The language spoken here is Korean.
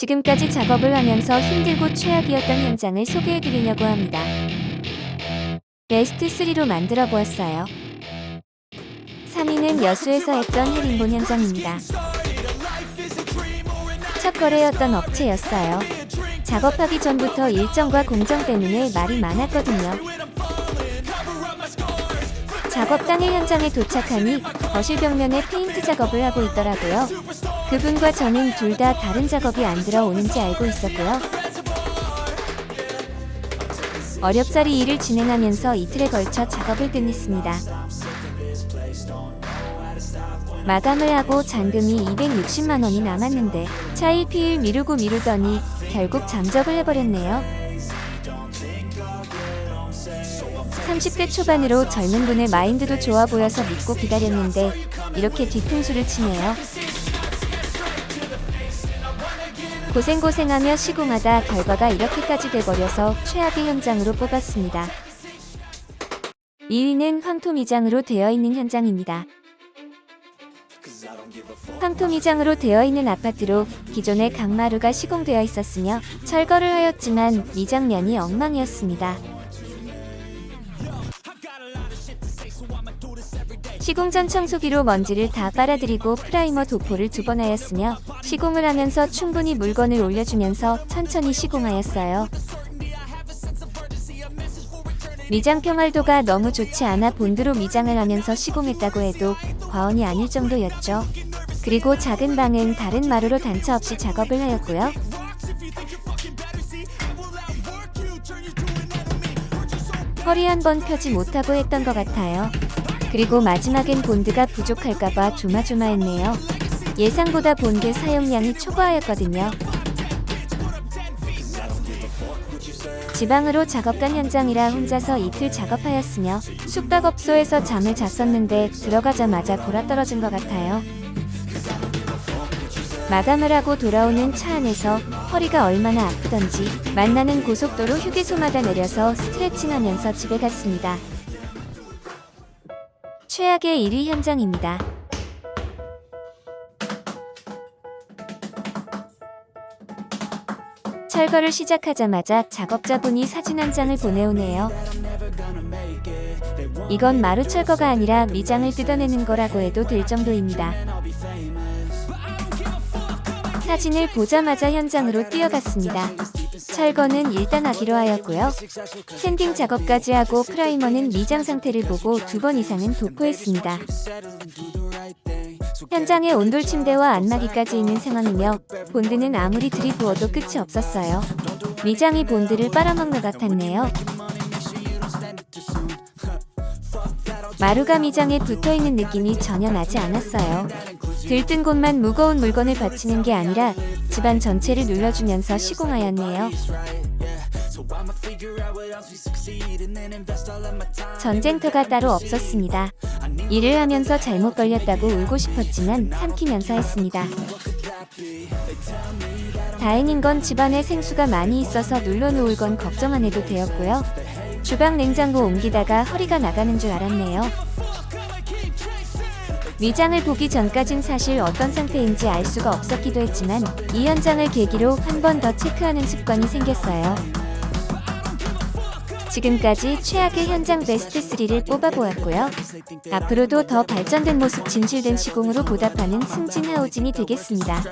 지금까지 작업을 하면서 힘들고 최악이었던 현장을 소개해드리려고 합니다. 베스트 3로 만들어 보았어요. 3위는 여수에서 했던 해림본 현장입니다. 첫 거래였던 업체였어요. 작업하기 전부터 일정과 공정 때문에 말이 많았거든요. 작업 당일 현장에 도착하니 거실 벽면에 페인트 작업을 하고 있더라고요. 그분과 저는 둘 다 다른 작업이 안 들어오는지 알고 있었고요. 어렵사리 일을 진행하면서 이틀에 걸쳐 작업을 끝냈습니다. 마감을 하고 잔금이 260만 원이 남았는데 차일피일 미루고 미루더니 결국 잠적을 해버렸네요. 30대 초반으로 젊은 분의 마인드도 좋아 보여서 믿고 기다렸는데 이렇게 뒤통수를 치네요. 고생고생하며 시공하다 결과가 이렇게까지 돼버려서 최악의 현장으로 뽑았습니다. 2위는 황토미장으로 되어 있는 현장입니다. 황토미장으로 되어 있는 아파트로 기존의 강마루가 시공되어 있었으며 철거를 하였지만 미장면이 엉망이었습니다. 시공 전 청소기로 먼지를 다 빨아들이고 프라이머 도포를 두 번 하였으며 시공을 하면서 충분히 물건을 올려주면서 천천히 시공하였어요. 미장 평활도가 너무 좋지 않아 본드로 미장을 하면서 시공했다고 해도 과언이 아닐 정도였죠. 그리고 작은 방은 다른 마루로 단차 없이 작업을 하였고요. 허리 한 번 펴지 못하고 했던 것 같아요. 그리고 마지막엔 본드가 부족할까봐 조마조마했네요. 예상보다 본드 사용량이 초과하였거든요. 지방으로 작업간 현장이라 혼자서 이틀 작업하였으며 숙박업소에서 잠을 잤었는데 들어가자마자 돌아떨어진 것 같아요. 마감을 하고 돌아오는 차 안에서 허리가 얼마나 아프던지 만나는 고속도로 휴게소마다 내려서 스트레칭하면서 집에 갔습니다. 최악의 1위 현장입니다. 철거를 시작하자마자 작업자분이 사진 한 장을 보내오네요. 이건 마루 철거가 아니라 미장을 뜯어내는 거라고 해도 될 정도입니다. 사진을 보자마자 현장으로 뛰어갔습니다. 철거는 일단 하기로 하였고요. 샌딩 작업까지 하고 프라이머는 미장 상태를 보고 두 번 이상은 도포했습니다. 현장에 온돌 침대와 안마기까지 있는 상황이며 본드는 아무리 들이부어도 끝이 없었어요. 미장이 본드를 빨아먹는 것 같았네요. 마루가 미장에 붙어있는 느낌이 전혀 나지 않았어요. 들뜬 곳만 무거운 물건을 받치는 게 아니라 집안 전체를 눌러주면서 시공하였네요. 전쟁터가 따로 없었습니다. 일을 하면서 잘못 걸렸다고 울고 싶었지만 삼키면서 했습니다. 다행인 건 집안에 생수가 많이 있어서 눌러놓을 건 걱정 안 해도 되었고요. 주방 냉장고 옮기다가 허리가 나가는 줄 알았네요. 위장을 보기 전까진 사실 어떤 상태인지 알 수가 없었기도 했지만 이 현장을 계기로 한 번 더 체크하는 습관이 생겼어요. 지금까지 최악의 현장 베스트 3를 뽑아보았고요. 앞으로도 더 발전된 모습 진실된 시공으로 보답하는 승진 하우징이 되겠습니다.